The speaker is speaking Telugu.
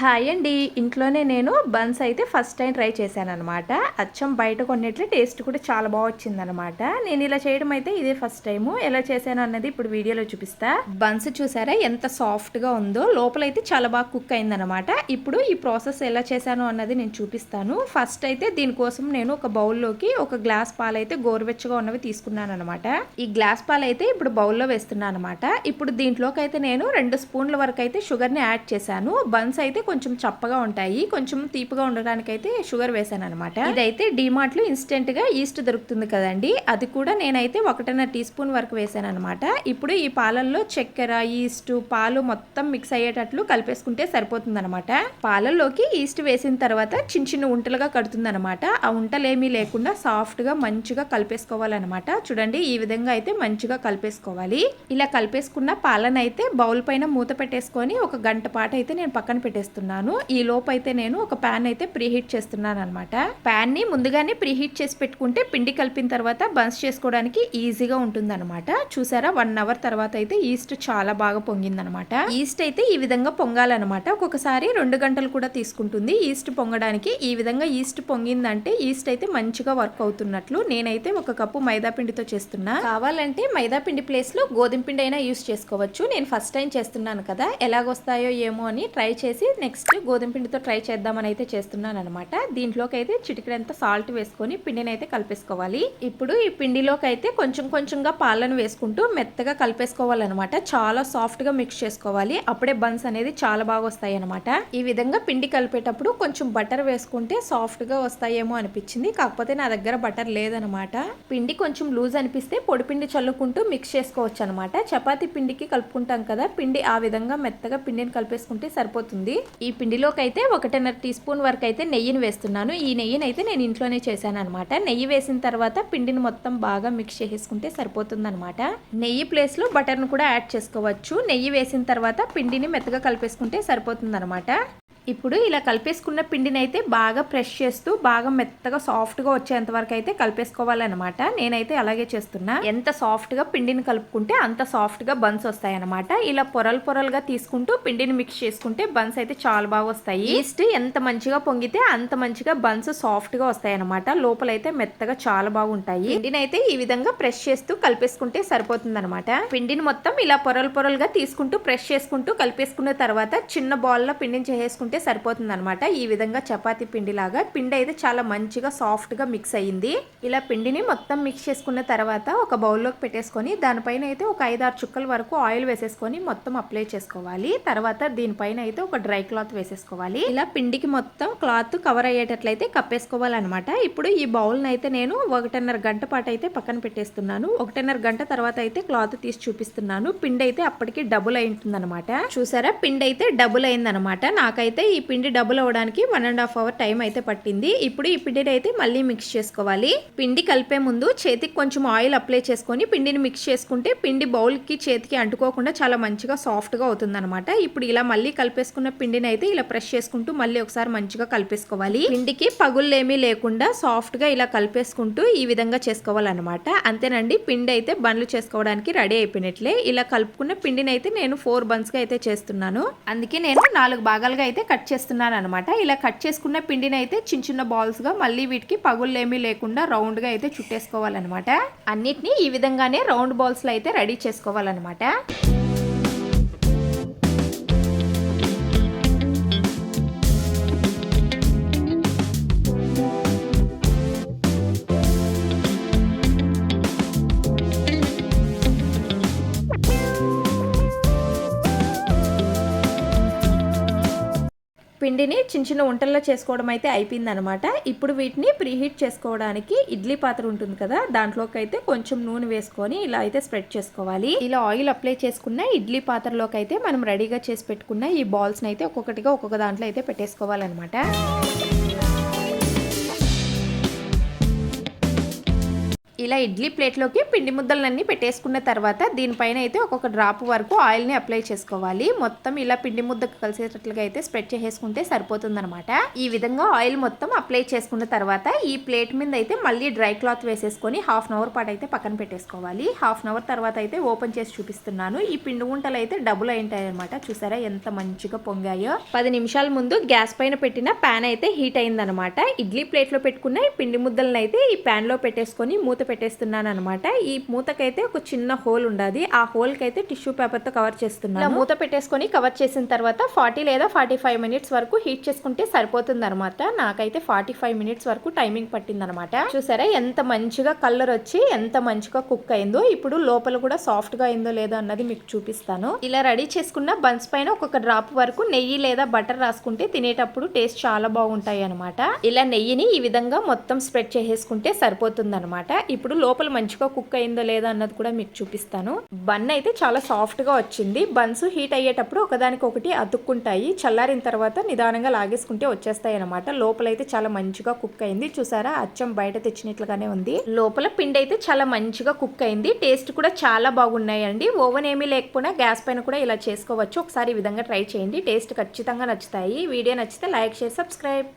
హాయ్ అండి. ఇంట్లోనే నేను బన్స్ అయితే ఫస్ట్ టైం ట్రై చేశాను అనమాట అచ్చం బయట కొన్నట్లే టేస్ట్ కూడా చాలా బాగా వచ్చిందనమాట నేను ఇలా చేయడం అయితే ఇదే ఫస్ట్ టైము. ఎలా చేశాను అన్నది ఇప్పుడు వీడియోలో చూపిస్తా. బన్స్ చూసారా ఎంత సాఫ్ట్గా ఉందో. లోపలైతే చాలా బాగా కుక్ అయిందనమాట ఇప్పుడు ఈ ప్రాసెస్ ఎలా చేశాను అన్నది నేను చూపిస్తాను. ఫస్ట్ అయితే దీనికోసం నేను ఒక బౌల్లోకి ఒక గ్లాస్ పాలు అయితే గోరువెచ్చగా ఉన్నవి తీసుకున్నాను అనమాట ఈ గ్లాస్ పాలు అయితే ఇప్పుడు బౌల్లో వేస్తున్నాను అనమాట ఇప్పుడు దీంట్లోకి అయితే నేను రెండు స్పూన్ల వరకు అయితే షుగర్ని యాడ్ చేశాను. బన్స్ అయితే కొంచెం చప్పగా ఉంటాయి. కొంచెం తీపిగా ఉండడానికి అయితే షుగర్ వేసాను అనమాట ఇదైతే డిమార్ట్లో ఇన్స్టెంట్గా ఈస్ట్ దొరుకుతుంది కదండి. అది కూడా నేనైతే ఒకటిన్నర టీ స్పూన్ వరకు వేసాను అనమాట ఇప్పుడు ఈ పాలల్లో చక్కెర ఈస్ట్ పాలు మొత్తం మిక్స్ అయ్యేటట్లు కలిపేసుకుంటే సరిపోతుంది అనమాట పాలల్లోకి ఈస్ట్ వేసిన తర్వాత చిన్న చిన్న ఉంటలుగా కడుతుంది అనమాట ఆ ఉంటలేమీ లేకుండా సాఫ్ట్గా మంచిగా కలిపేసుకోవాలన్నమాట. చూడండి ఈ విధంగా అయితే మంచిగా కలిపేసుకోవాలి. ఇలా కలిపేసుకున్న పాలనైతే బౌల్ పైన మూత పెట్టేసుకొని ఒక గంట పాటు అయితే నేను పక్కన పెట్టేస్తాను. చేస్తున్నాను. ఈ లోపు అయితే నేను ఒక ప్యాన్ అయితే ప్రీహీట్ చేస్తున్నాను అనమాట ప్యాన్ని ముందుగానే ప్రీహీట్ చేసి పెట్టుకుంటే పిండి కలిపిన తర్వాత బన్స్ చేసుకోవడానికి ఈజీగా ఉంటుంది అనమాట చూసారా? వన్ అవర్ తర్వాత అయితే ఈస్ట్ చాలా బాగా పొంగిందనమాట ఈస్ట్ అయితే ఈ విధంగా పొంగాలన్నమాట. ఒక్కొక్కసారి రెండు గంటలు కూడా తీసుకుంటుంది. ఈస్ట్ పొంగడానికి ఈ విధంగా ఈస్ట్ పొంగిందంటే ఈస్ట్ అయితే మంచిగా వర్క్ అవుతున్నట్లు నేనైతే ఒక కప్పు మైదా పిండితో చేస్తున్నా. కావాలంటే మైదా పిండి ప్లేస్లో గోధుమ పిండి అయినా యూస్ చేసుకోవచ్చు. నేను ఫస్ట్ టైం చేస్తున్నాను కదా. ఎలాగొస్తాయో ఏమో అని ట్రై చేసి నెక్స్ట్ గోధుమ పిండితో ట్రై చేద్దామని అయితే చేస్తున్నాను అనమాట దీంట్లోకి అయితే చిటికడంత సాల్ట్ వేసుకొని పిండిని అయితే కలిపేసుకోవాలి. ఇప్పుడు ఈ పిండిలోకి అయితే కొంచెం కొంచెంగా పాలను వేసుకుంటూ మెత్తగా కలిపేసుకోవాలన్నమాట. చాలా సాఫ్ట్గా మిక్స్ చేసుకోవాలి. అప్పుడే బన్స్ అనేది చాలా బాగా వస్తాయి అనమాట ఈ విధంగా పిండి కలిపేటప్పుడు కొంచెం బటర్ వేసుకుంటే సాఫ్ట్గా వస్తాయేమో అనిపించింది. కాకపోతే నా దగ్గర బటర్ లేదనమాట పిండి కొంచెం లూజ్ అనిపిస్తే పొడి పిండి చల్లుకుంటూ మిక్స్ చేసుకోవచ్చు అనమాట చపాతీ పిండికి కలుపుకుంటాం కదా పిండి ఆ విధంగా మెత్తగా పిండిని కలిపేసుకుంటే సరిపోతుంది. ఈ పిండిలోకి అయితే ఒకటిన్నర టీ స్పూన్ వరకు అయితే నెయ్యిని వేస్తున్నాను. ఈ నెయ్యిని అయితే నేను ఇంట్లోనే చేశాను అనమాట నెయ్యి వేసిన తర్వాత పిండిని మొత్తం బాగా మిక్స్ చేసేసుకుంటే సరిపోతుందనమాట నెయ్యి ప్లేస్లో బటర్ను కూడా యాడ్ చేసుకోవచ్చు. నెయ్యి వేసిన తర్వాత పిండిని మెత్తగా కలిపేసుకుంటే సరిపోతుందనమాట ఇప్పుడు ఇలా కలిపేసుకున్న పిండిని అయితే బాగా ప్రెష్ చేస్తూ బాగా మెత్తగా సాఫ్ట్గా వచ్చేంత వరకు అయితే కలిపేసుకోవాలన్నమాట. నేనైతే అలాగే చేస్తున్నా. ఎంత సాఫ్ట్గా పిండిని కలుపుకుంటే అంత సాఫ్ట్గా బన్స్ వస్తాయన్నమాట. ఇలా పొరలు పొరలుగా తీసుకుంటూ పిండిని మిక్స్ చేసుకుంటే బన్స్ అయితే చాలా బాగా వస్తాయి. ఈస్ట్ ఎంత మంచిగా పొంగితే అంత మంచిగా బన్స్ సాఫ్ట్గా వస్తాయి లోపలైతే మెత్తగా చాలా బాగుంటాయి. పిండిని అయితే ఈ విధంగా ప్రెష్ చేస్తూ కలిపేసుకుంటే సరిపోతుంది అనమాట పిండిని మొత్తం ఇలా పొరలు పొరలుగా తీసుకుంటూ ప్రెష్ చేసుకుంటూ కలిపేసుకున్న తర్వాత చిన్న బాల్లో పిండిని చేసుకుంటే సరిపోతుంది అనమాట ఈ విధంగా చపాతీ పిండి లాగా పిండి అయితే చాలా మంచిగా సాఫ్ట్గా మిక్స్ అయ్యింది. ఇలా పిండిని మొత్తం మిక్స్ చేసుకున్న తర్వాత ఒక బౌల్లోకి పెట్టేసుకొని దానిపైన అయితే ఒక ఐదారు చుక్కల వరకు ఆయిల్ వేసేసుకొని మొత్తం అప్లై చేసుకోవాలి. తర్వాత దీనిపైన అయితే ఒక డ్రై క్లాత్ వేసేసుకోవాలి. ఇలా పిండికి మొత్తం క్లాత్ కవర్ అయ్యేటట్లయితే కప్పేసుకోవాలన్నమాట. ఇప్పుడు ఈ బౌల్ అయితే నేను ఒకటిన్నర గంట పాటు అయితే పక్కన పెట్టేస్తున్నాను. ఒకటిన్నర గంట తర్వాత అయితే క్లాత్ తీసి చూపిస్తున్నాను. పిండి అయితే అప్పటికి డబుల్ అయి ఉంటుందన్నమాట. చూసారా? పిండి అయితే డబుల్ అయిందనమాట నాకైతే ఈ పిండి డబుల్ అవ్వడానికి one and half hour time అయితే పట్టింది. ఇప్పుడు ఈ పిండిని అయితే మళ్ళీ మిక్స్ చేసుకోవాలి. పిండి కలిపే ముందు చేతికి కొంచెం ఆయిల్ అప్లై చేసుకొని పిండిని మిక్స్ చేసుకుంటే పిండి బౌల్కి చేతికి అంటుకోకుండా చాలా మంచిగా సాఫ్ట్గా ఇప్పుడు ఇలా మళ్ళీ కలిపేసుకున్న పిండిని అయితే ఇలా ప్రెస్ చేసుకుంటూ మళ్ళీ ఒకసారి మంచిగా కలిపేసుకోవాలి. పిండికి పగుళ్ళేమీ లేకుండా సాఫ్ట్గా ఇలా కలిపేసుకుంటూ ఈ విధంగా చేసుకోవాలన్నమాట. అంతేనండి పిండి అయితే బండ్లు చేసుకోవడానికి రెడీ అయిపోయినట్లే. ఇలా కలుపుకున్న పిండిని అయితే నేను ఫోర్ బన్స్గా అయితే చేస్తున్నాను. అందుకే నేను నాలుగు భాగాలుగా అయితే కట్ చేస్తున్నాను అనమాట ఇలా కట్ చేసుకున్న పిండిని అయితే చిన్న చిన్న బాల్స్గా మళ్ళీ వీటికి పగుళ్ళేమీ లేకుండా రౌండ్గా అయితే చుట్టేసుకోవాలన్నమాట. అన్నిటినీ ఈ విధంగానే రౌండ్ బాల్స్లో అయితే రెడీ చేసుకోవాలన్నమాట. పిండిని చిన్న చిన్న వంటల్లో చేసుకోవడం అయితే అయిపోయిందనమాట. ఇప్పుడు వీటిని ప్రీహీట్ చేసుకోవడానికి ఇడ్లీ పాత్ర ఉంటుంది కదా దాంట్లోకి అయితే కొంచెం నూనె వేసుకొని ఇలా అయితే స్ప్రెడ్ చేసుకోవాలి. ఇలా ఆయిల్ అప్లై చేసుకున్న ఇడ్లీ పాత్రలోకి అయితే మనం రెడీగా చేసి పెట్టుకున్న ఈ బాల్స్ని అయితే ఒక్కొక్కటిగా ఒక్కొక్క దాంట్లో అయితే పెట్టేసుకోవాలన్నమాట ఇలా ఇడ్లీ ప్లేట్లోకి పిండి ముద్దలన్నీ పెట్టేసుకున్న తర్వాత దీనిపైన అయితే ఒక్కొక్క డ్రాప్ వరకు ఆయిల్ని అప్లై చేసుకోవాలి. మొత్తం ఇలా పిండి ముద్దకు కలిసేటట్లుగా అయితే స్ప్రెడ్ చేసేసుకుంటే సరిపోతుందనమాట ఈ విధంగా ఆయిల్ మొత్తం అప్లై చేసుకున్న తర్వాత ఈ ప్లేట్ మీద అయితే మళ్ళీ డ్రై క్లాత్ వేసేసుకొని హాఫ్ అన్ అవర్ పాటు అయితే పక్కన పెట్టేసుకోవాలి. హాఫ్ అన్ అవర్ తర్వాత అయితే ఓపెన్ చేసి చూపిస్తున్నాను. ఈ పిండి గుంటలు అయితే డబుల్ అయింటాయనమాట చూసారా ఎంత మంచిగా పొంగాయో. పది నిమిషాల ముందు గ్యాస్ పైన పెట్టిన ప్యాన్ అయితే హీట్ అయిందనమాట ఇడ్లీ ప్లేట్లో పెట్టుకున్న ఈ పిండి ముద్దలను అయితే ఈ ప్యాన్లో పెట్టేసుకొని మూత పెట్టేస్తున్నాను అనమాట ఈ మూతకైతే ఒక చిన్న హోల్ ఉండాలి ఆ హోల్ కైతే అయితే టిష్యూ పేపర్తో కవర్ చేస్తున్నాను. మూత పెట్టేసుకొని కవర్ చేసిన తర్వాత ఫార్టీ లేదా ఫార్టీ ఫైవ్ మినిట్స్ వరకు హీట్ చేసుకుంటే సరిపోతుంది అనమాట నాకైతే ఫార్టీ ఫైవ్ మినిట్స్ వరకు టైమింగ్ పట్టింది అనమాట చూసారా ఎంత మంచిగా కలర్ వచ్చి ఎంత మంచిగా కుక్ అయిందో. ఇప్పుడు లోపల కూడా సాఫ్ట్గా అయిందో లేదో అన్నది మీకు చూపిస్తాను. ఇలా రెడీ చేసుకున్న బన్స్ పైన ఒక్కొక్క డ్రాప్ వరకు నెయ్యి లేదా బటర్ రాసుకుంటే తినేటప్పుడు టేస్ట్ చాలా బాగుంటాయి అనమాట ఇలా నెయ్యిని ఈ విధంగా మొత్తం స్ప్రెడ్ చేసేసుకుంటే సరిపోతుంది అనమాట ఇప్పుడు లోపల మంచిగా కుక్ అయిందో లేదో అన్నది కూడా మీకు చూపిస్తాను. బన్ అయితే చాలా సాఫ్ట్గా వచ్చింది. బన్స్ హీట్ అయ్యేటప్పుడు ఒకదానికి ఒకటి అతుక్కుంటాయి. చల్లారిన తర్వాత నిదానంగా లాగేసుకుంటే వచ్చేస్తాయి అనమాట లోపల అయితే చాలా మంచిగా కుక్ అయింది. చూసారా? అచ్చం బయట తెచ్చినట్లుగానే ఉంది. లోపల పిండి అయితే చాలా మంచిగా కుక్ అయింది. టేస్ట్ కూడా చాలా బాగున్నాయండి. ఓవెన్ ఏమీ లేకపోయినా గ్యాస్ పైన కూడా ఇలా చేసుకోవచ్చు. ఒకసారి ఈ విధంగా ట్రై చేయండి. టేస్ట్ ఖచ్చితంగా నచ్చుతాయి. వీడియో నచ్చితే లైక్ షేర్ సబ్స్క్రైబ్.